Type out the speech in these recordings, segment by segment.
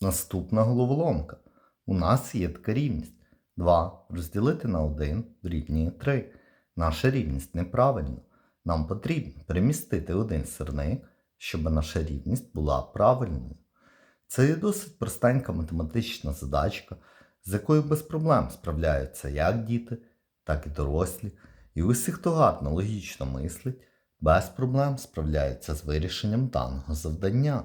Наступна головоломка. У нас є така рівність. 2 розділити на 1 дорівнює 3. Наша рівність неправильна. Нам потрібно перемістити один сирник, щоб наша рівність була правильною. Це є досить простенька математична задачка, з якою без проблем справляються як діти, так і дорослі. І усі, хто гарно логічно мислить, без проблем справляються з вирішенням даного завдання.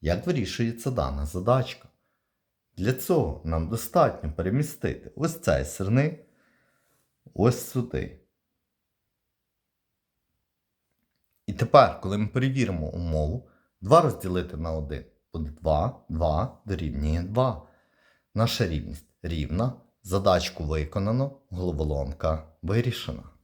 Як вирішується дана задачка? Для цього нам достатньо перемістити ось цей сирник ось сюди. І тепер, коли ми перевіримо умову, 2 розділити на 1 буде 2, 2 дорівнює 2. Наша рівність рівна, задачку виконано, головоломка вирішена.